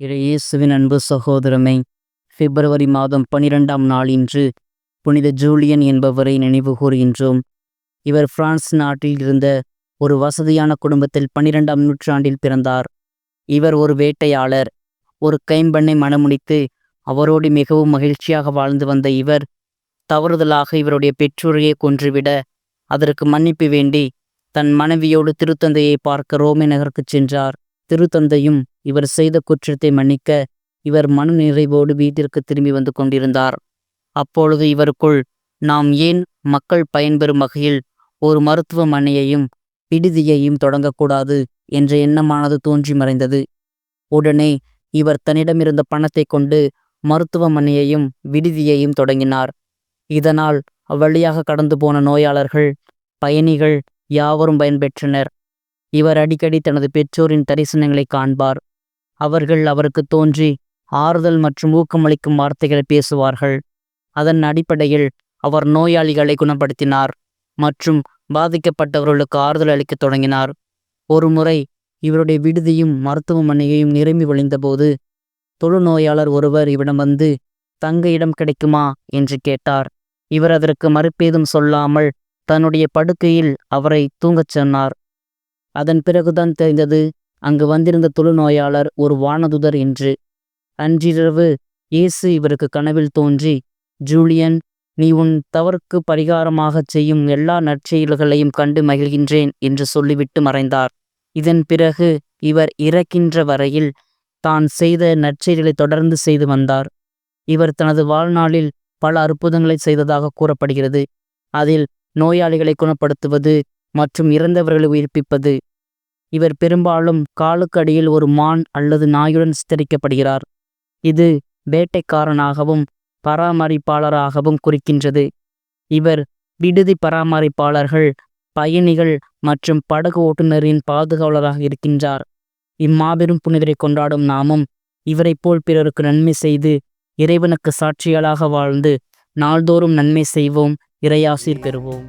இயேசுவின் அன்பு சகோதரமே பிப்ரவரி மாதம் பனிரெண்டாம் நாள் இன்று புனித ஜூலியன் என்பவரை நினைவு கூறுகின்றோம். இவர் பிரான்ஸ் நாட்டில் இருந்த ஒரு வசதியான குடும்பத்தில் பனிரெண்டாம் நூற்றாண்டில் பிறந்தார். இவர் ஒரு வேட்டையாளர் ஒரு கைம்பெண்ணை மணமுடித்து அவரோடு மிகவும் மகிழ்ச்சியாக வாழ்ந்து வந்த இவர் தவறுதலாக இவருடைய பெற்றோரையே கொன்றுவிட அதற்கு மன்னிப்பு வேண்டி தன் மனைவியோடு திருத்தந்தையை பார்க்க ரோமை நகருக்குச் சென்றார். திருத்தந்தையும் இவர் செய்த குற்றத்தை மன்னிக்க இவர் மன நிறைவோடு வீட்டிற்கு திரும்பி வந்து கொண்டிருந்தார். அப்பொழுது இவருக்குள் நாம் ஏன் மக்கள் பயன்பெறும் வகையில் ஒரு மருத்துவமனையையும் விடுதியையும் தொடங்கக்கூடாது என்ற எண்ணமானது தோன்றி மறைந்தது. உடனே இவர் தன்னிடமிருந்த பணத்தை கொண்டு மருத்துவமனையையும் விடுதியையும் தொடங்கினார். இதனால் அவ்வழியாக கடந்து போன நோயாளர்கள் பயணிகள் யாவரும் பயன்பெற்றனர். இவர் அடிக்கடி தனது பெற்றோரின் தரிசனங்களை காண்பார். அவர்கள் அவருக்கு தோன்றி ஆறுதல் மற்றும் ஊக்கமளிக்கும் வார்த்தைகளை பேசுவார்கள். அதன் அடிப்படையில் அவர் நோயாளிகளை குணப்படுத்தினார் மற்றும் பாதிக்கப்பட்டவர்களுக்கு ஆறுதல் அளிக்கத் தொடங்கினார். ஒருமுறை இவருடைய விடுதியும் மருத்துவமனையையும் நிரம்பி வழிந்தபோது தொழுநோயாளர் ஒருவர் இவரிடம் வந்து தங்க இடம் கிடைக்குமா? என்று கேட்டார். இவர் அதற்கு மறுப்பேதும் சொல்லாமல் தன்னுடைய படுக்கையில் அவரை தூங்கச் சொன்னார். அதன் பிறகுதான் தெரிந்தது அங்கு வந்திருந்த தொழுநோயாளர் ஒரு வானதுதர் என்று. அன்றிரவு இயேசு இவருக்கு கனவில் தோன்றி ஜூலியன் நீ உன் தவறுக்கு பரிகாரமாகச் செய்யும் எல்லா நற்செயல்களையும் கண்டு மகிழ்கின்றேன் என்று சொல்லிவிட்டு மறைந்தார். இதன் பிறகு இவர் இறக்கின்ற வரையில் தான் செய்த நற்செயல்களை தொடர்ந்து செய்து வந்தார். இவர் தனது வாழ்நாளில் பல அற்புதங்களை செய்ததாக கூறப்படுகிறது. அதில் நோயாளிகளை குணப்படுத்துவது மற்றும் இறந்தவர்களை உயிர்ப்பிப்பது. இவர் பெரும்பாலும் காலுக்கு அடியில் ஒரு மான் அல்லது நாயுடன் சித்தரிக்கப்படுகிறார். இது வேட்டைக்காரனாகவும் பராமரிப்பாளராகவும் குறிக்கின்றது. இவர் விடுதி பராமரிப்பாளர்கள் பயணிகள் மற்றும் படகு ஓட்டுநரின் பாதுகாவலராக இருக்கின்றார். இம்மாபெரும் புனிதரை கொண்டாடும் நாமும் இவரைப் போல் பிறருக்கு நன்மை செய்து இறைவனுக்கு சாட்சிகளாக வாழ்ந்து நாள்தோறும் நன்மை செய்வோம் இறையாசீர் பெறுவோம்.